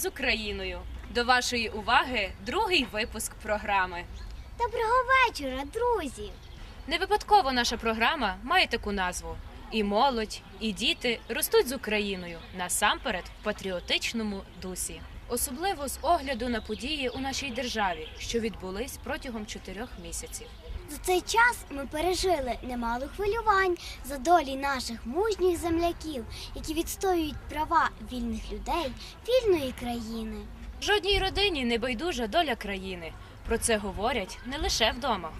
з Україною. До вашої уваги другий випуск програми. Доброго вечора, друзі! Не випадково наша програма має таку назву. І молодь, і діти ростуть з Україною насамперед в патріотичному дусі. Особливо з огляду на події у нашій державі, що відбулись протягом чотирьох місяців. За цей час ми пережили немало хвилювань за долі наших мужніх земляків, які відстоюють права вільних людей вільної країни. Жодній родині не байдужа доля країни. Про це говорять не лише вдома.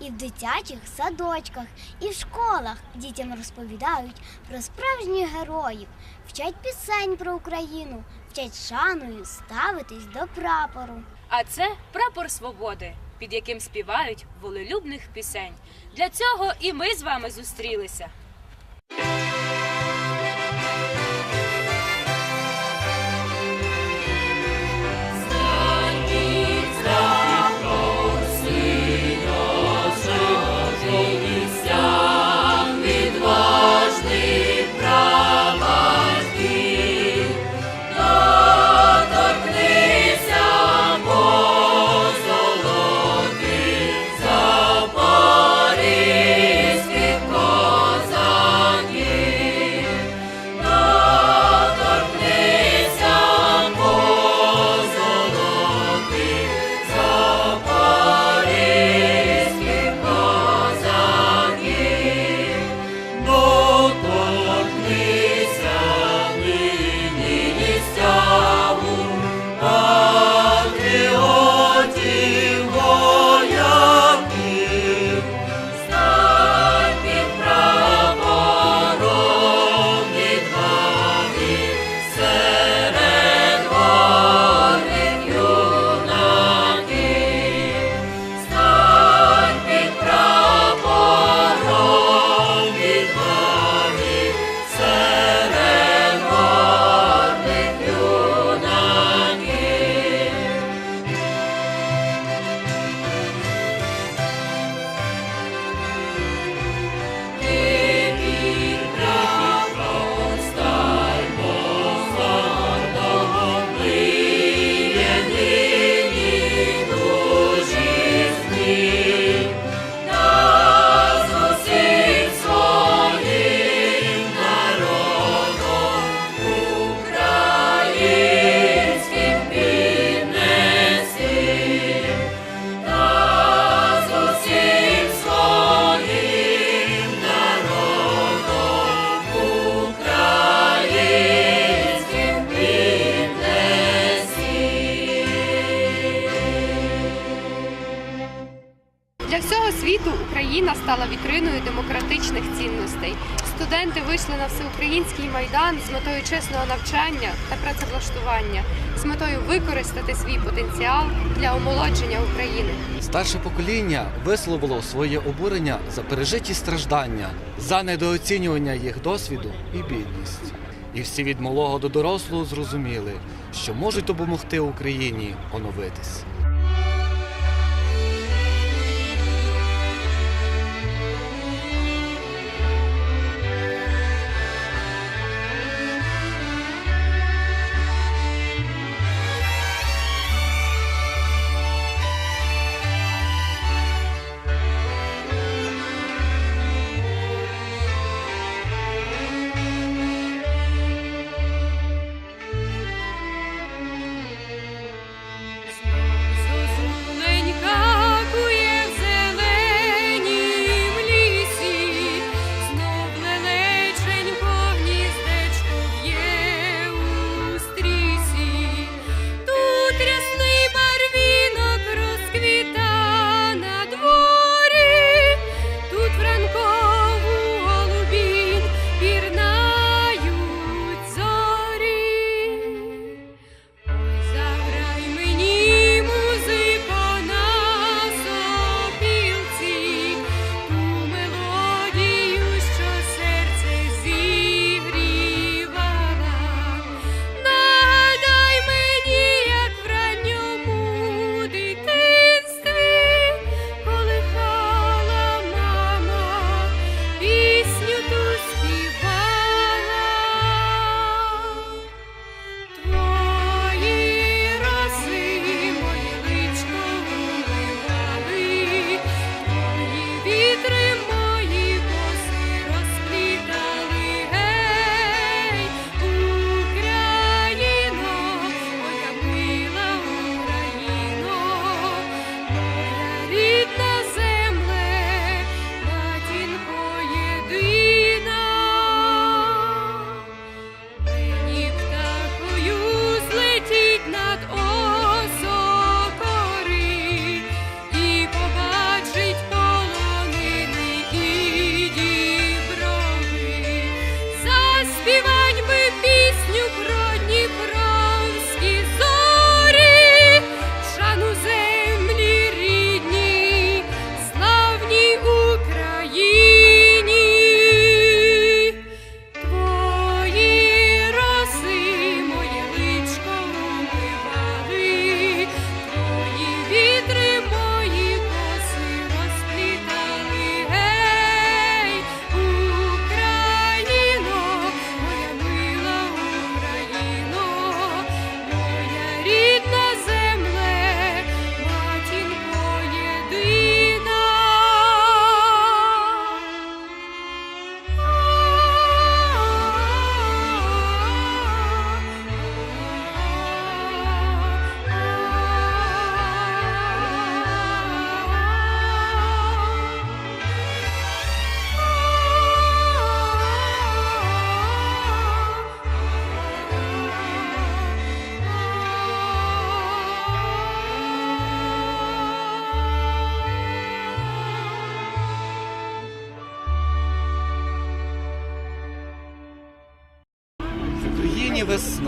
І в дитячих садочках, і в школах дітям розповідають про справжніх героїв, вчать пісень про Україну, вчать шаною ставитись до прапору. А це прапор свободи, під яким співають волелюбних пісень. Для цього і ми з вами зустрілися. Стала вітриною демократичних цінностей. Студенти вийшли на всеукраїнський майдан з метою чесного навчання та працевлаштування, з метою використати свій потенціал для омолодження України. Старше покоління висловило своє обурення за пережиті страждання, за недооцінювання їх досвіду і бідність. І всі від малого до дорослого зрозуміли, що можуть допомогти Україні оновитись.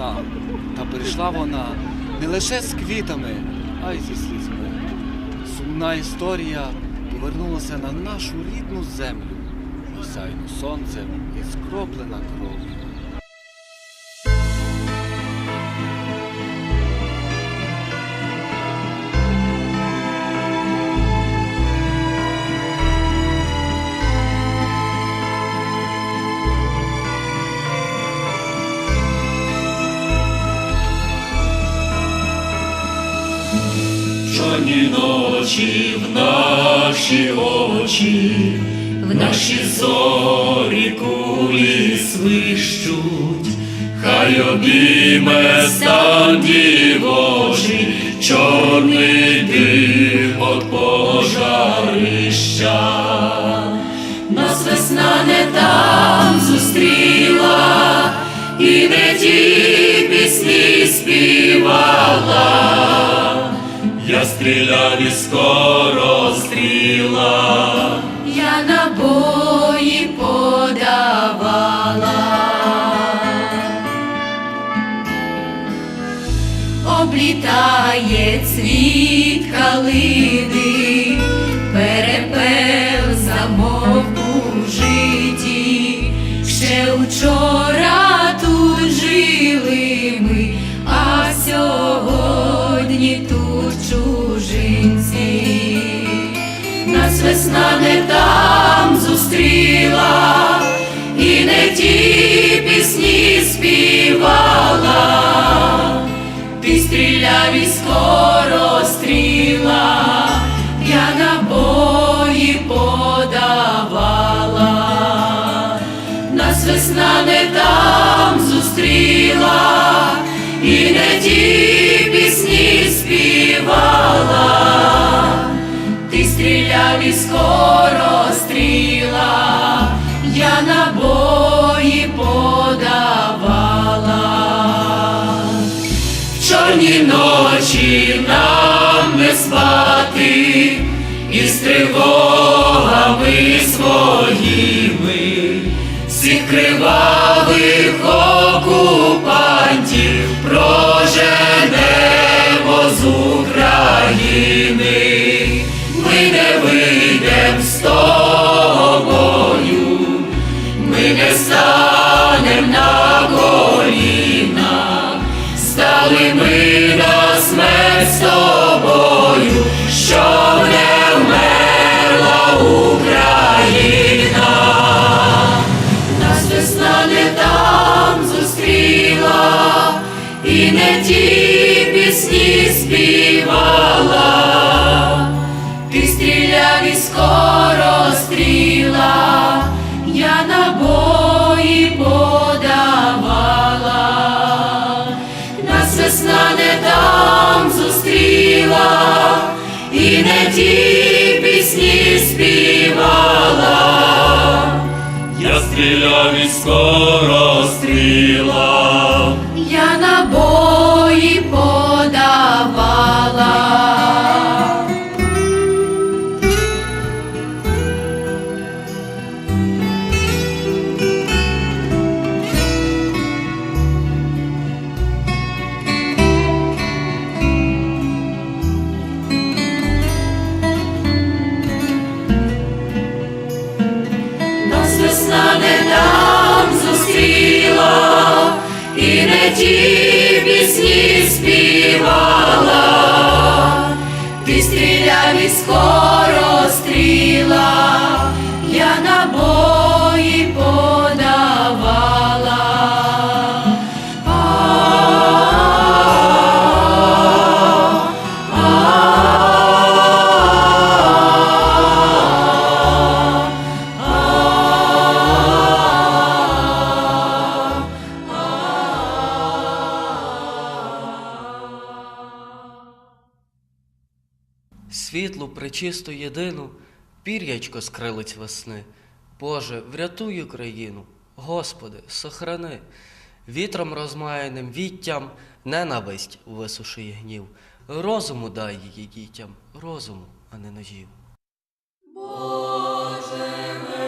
Весна, та прийшла вона не лише з квітами, а й зі слізьми. Сумна історія повернулася на нашу рідну землю, осяйну сонцем і скроплена кров'ю. Чорні ночі в наші очі, в наші зорі кулі свищуть, хай обійме стан дівочий, чорний дим от пожарища. Я скоро стріла, Я на набої зустріла, і не ті пісні співала. Ти стріляв і скоро стріла, я набої подавала. Нас весна не там зустріла, і не ті пісні співала. Стріляв скоро стріла, я набої подавала. в чорні ночі нам не спати, із тривогами своїми, всіх кривавих окупантів проженемо з України, тобою, ми не станем на коліна, стали ми на смерть з тобою, щоб не вмерла Україна. Нас весна не там зустріла, і не ті пісні співала. Ти стріляв і скоро зустріла, і не ті пісні співала. Я стріляв і скоро стріла. Я набої подавала. Пречисту єдину, пір'ячко з весни. Боже, врятуй Україну, Господи, сохрани. Вітром розмаяним віттям ненависть висушує гнів. Розуму дай її дітям, розуму, а не ножів. грає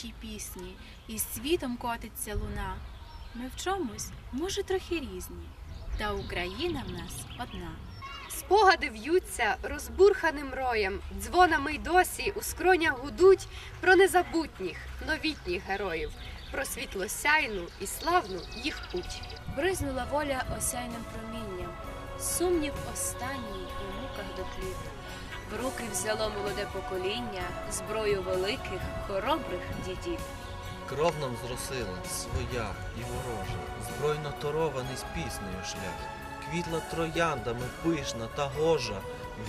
нашій пісні, і світом котиться луна. Ми в чомусь, може, трохи різні, та Україна в нас одна. Спогади в'ються розбурханим роєм, дзвонами й досі у скронях гудуть про незабутніх, новітніх героїв, про світлосяйну і славну їх путь. Бризнула воля осяйним промінням, сумнів останній у муках дотлів. В руки взяло молоде покоління зброю великих, хоробрих дідів. Кров нам зросила своя і ворожа, збройно торований з піснею шлях. Квітла трояндами пишна та гожа,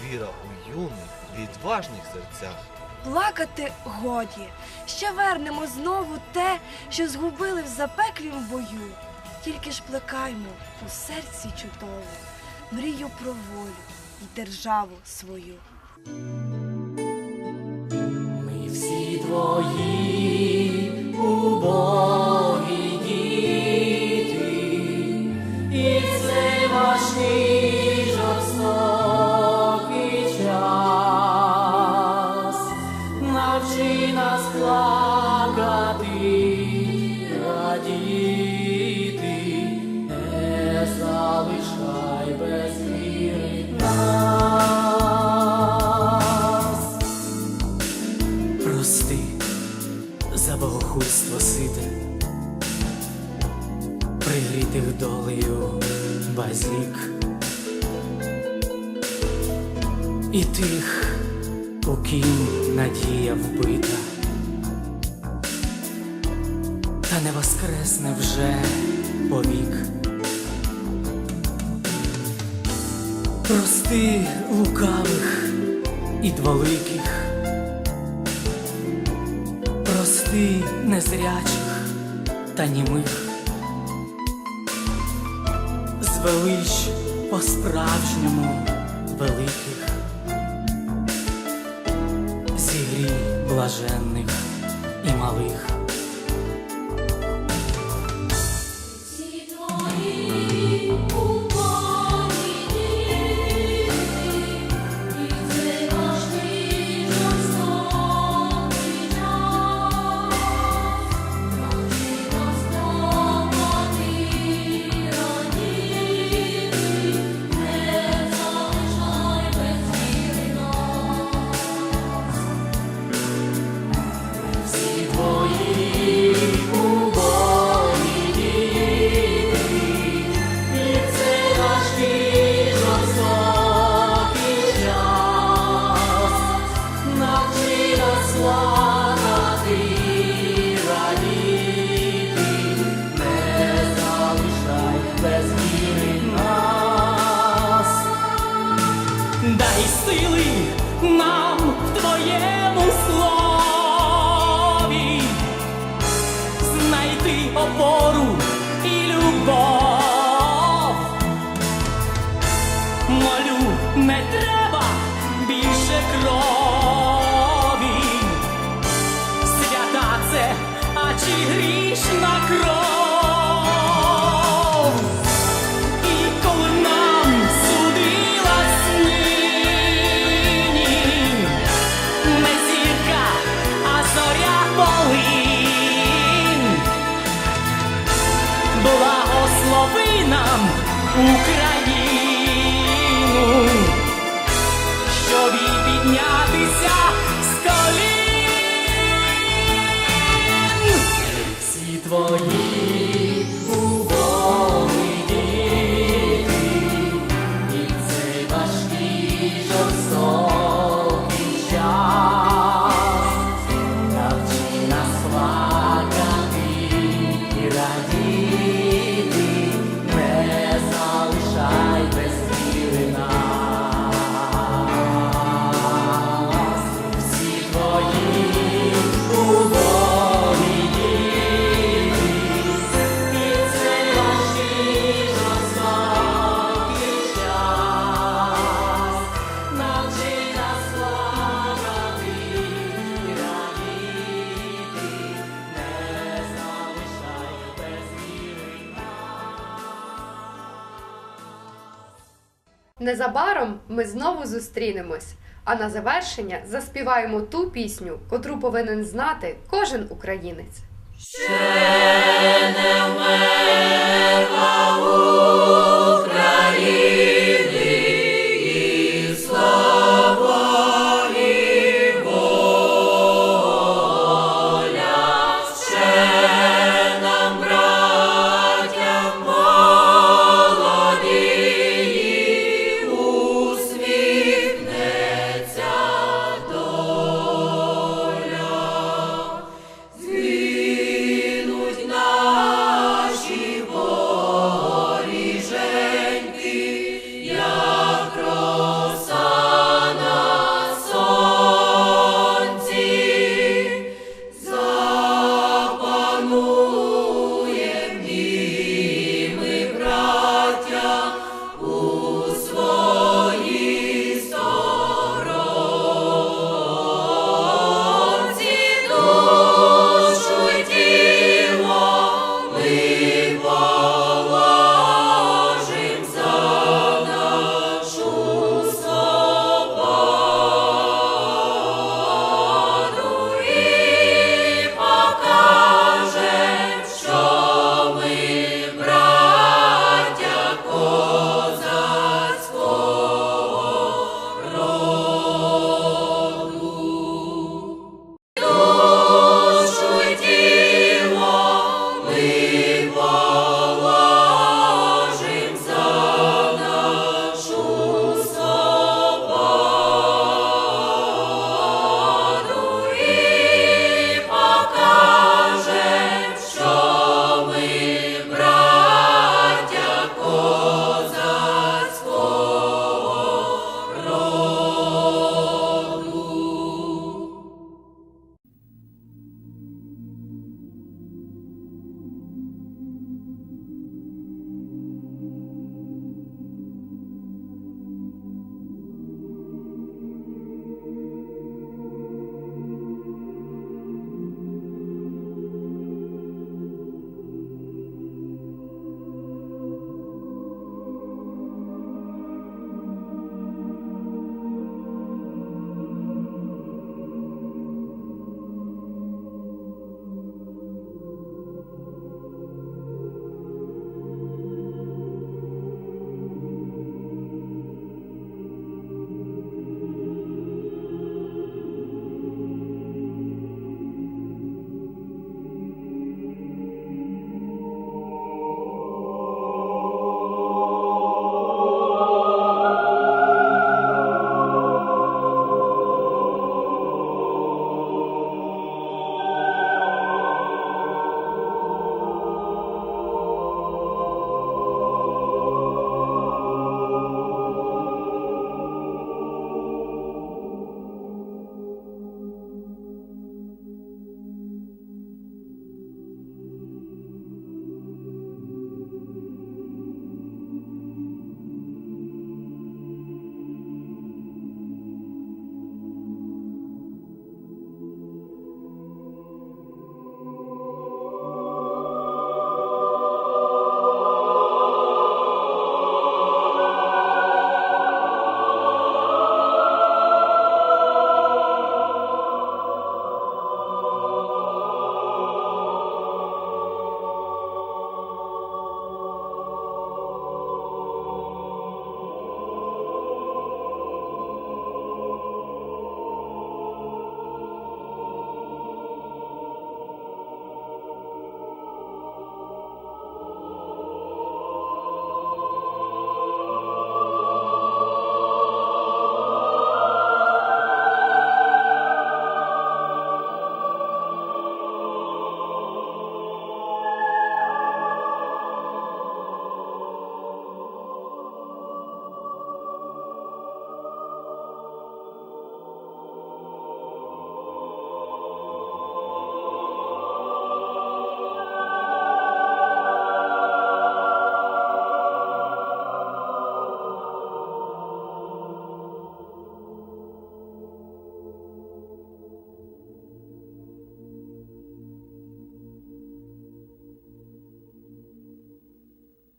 віра у юних, відважних серцях. Плакати годі, ще вернемо знову те, що згубили в запеклім бою. Тільки ж плекаймо у серці чудово, мрію про волю і державу свою. Ми всі твої пригрітих базік. І тих, у ким надія вбита, та не воскресне вже повік. Прости лукавих і дволиких, прости незрячих та німих, звелич по-справжньому великих, зігрій блаженних і малих. Нам Незабаром ми знову зустрінемось. А на завершення заспіваємо ту пісню, котру повинен знати кожен українець. Ще не вмерла